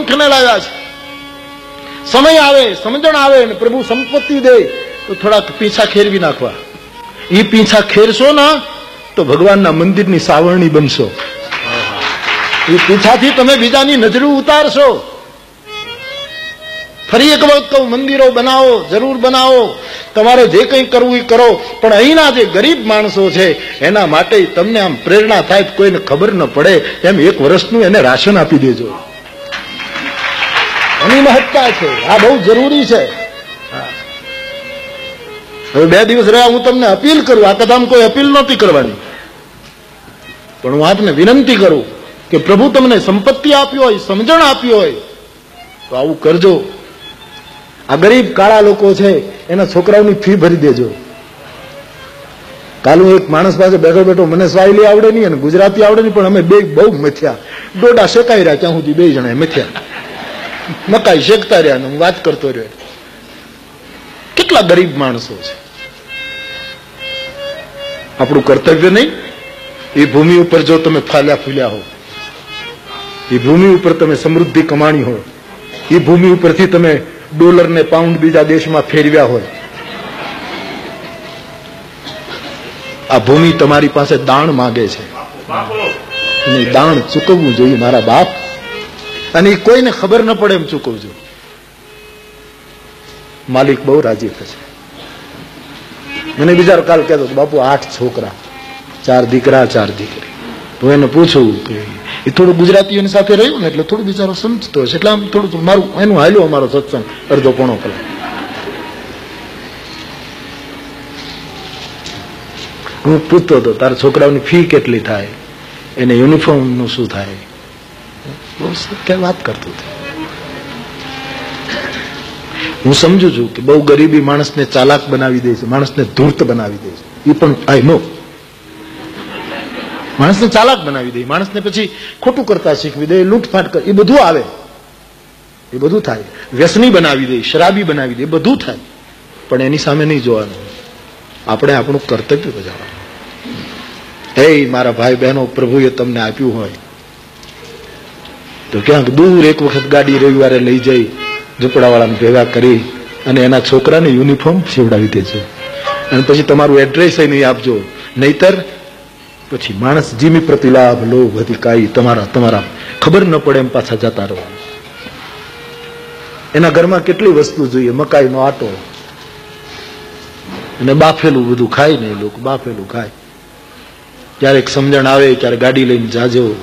ઉઠને લાવ્યા છે. સમય આવે, સમજણ આવે ને પ્રભુ સંપત્તિ દે, તો થોડાક પીછા ખેરવી નાખવા. એ પીછા ખેરશો ને, તો ભગવાનના મંદિરની સાવરણી બનશો. એ પીછાથી તમે બીજાની નજરું ઉતારશો. ફરી એક વખત કહું, મંદિરો બનાવો, જરૂર બનાવો. તમારે જે કંઈ કરવું એ કરો, પણ અહીંના જે ગરીબ માણસો છે, એના માટે તમને આમ પ્રેરણા થાય કોઈને ખબર ન પડે. એમ એક વર્ષનું એને રાશન આપી દેજો. એની મહત્તા છે. આ બહુ જરૂરી છે. હવે બે દિવસ રહ્યા, હું તમને અપીલ કરું. આ કદામ કોઈ અપીલ નહોતી કરવાની. પણ હું આપને વિનંતી કરું કે પ્રભુ તમને સંપત્તિ આપી હોય, સમજણ આપી હોય, તો આવું કરજો. આ ગરીબ કાળા લોકો છે, એના છોકરાઓની ફી ભરી દેજો. કાલુ એક માણસ પાસે બેઠો બેઠો, મને સ્વાયલી આવડે નહીં અને ગુજરાતી આવડે નહીં, પણ અમે બે બહુ મથ્યા. ડોડા શેકાઈ રહ્યા ત્યાં સુધી બે જણા મથ્યા. મકાઈ શેકતા રહ્યા હું વાત કરતો રહ્યો. કેટલા ગરીબ માણસો છે. આપણું કર્તવ્ય નહીં એ ભૂમિ ઉપર જો તમે ફાલ્યા ફૂલ્યા હો એ ભૂમિ ઉપર તમે સમૃદ્ધિ કમાણી હોય એ ભૂમિ ઉપરથી તમે ડોલર ને પાઉન્ડ બીજા દેશમાં ફેરવ્યા હોય. આ ભૂમિ તમારી પાસે દાણ માગે છે. દાણ ચૂકવવું જોઈએ મારા બાપ. અને એ કોઈને ખબર ન પડે એમ ચૂકવજો માલિક બહુ રાજી થશે. મને બીજા કાલ કહેતો બાપુ, આઠ છોકરા, ચાર દીકરા, ચાર દીકરી. તો એને પૂછું કે એ થોડું ગુજરાતીઓની સાથે રહ્યું ને એટલે થોડું બિચારો સમજતો હશે. એટલે આમ થોડું મારું, એનું હાલ્યો અમારો સત્સંગ, અડધો પોણો કલાક. હું પૂછતો હતો, તારા છોકરાઓની ફી કેટલી થાય? એને યુનિફોર્મનું શું થાય? સત્ય વાત કરતું હું સમજુ છું કે બહુ ગરીબી માણસને ચાલાક બનાવી દે છે, માણસને ધૂર્ત બનાવી દે છે. એ પણ આઈ નો માણસને ચાલાક બનાવી દે, માણસને પછી ખોટું કરતા શીખવી દે, લૂંટફાટ કર, એ બધું આવે. એ બધું થાય. વ્યસની બનાવી દે, શરાબી બનાવી દે બધું થાય. પણ એની સામે નહીં જોવાનું. આપણે આપણું કર્તવ્ય બજાવવાનું. એ મારા ભાઈ બહેનો પ્રભુએ તમને આપ્યું હોય તો ક્યાંક દૂર એક વખત ગાડી રવિવારે લઈ જઈ, ઝૂંપડાવાળાને ભેગા કરી અને એના છોકરાને યુનિફોર્મ સીવડાવી દેજો. અને પછી તમારું એડ્રેસ નહીં આપજો. નહીતર પછી માણસ જીમી પ્રતિલાભ લોભ અધિકારી તમારા તમારા ખબર ન પડે એમ પાછા જતા રહો. એના ઘરમાં કેટલી વસ્તુ જોઈએ, મકાઈનો આટો. અને બાફેલું બધું ખાય ને લોકો, બાફેલું ખાય. ક્યારેક સમજણ આવે, ક્યારેક ગાડી લઈને જાજો.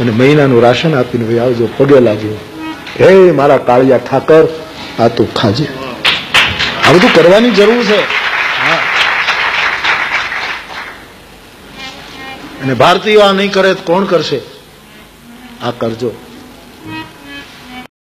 અને મહિનાનું રાશન આપીને ભાઈ આવજો, પગે લાગ્યો. હે મારા કાળિયા ઠાકર, આ તું ખાજે. આ બધું કરવાની જરૂર છે. અને ભારતીયો આ નહીં કરે કોણ કરશે? આ કરજો.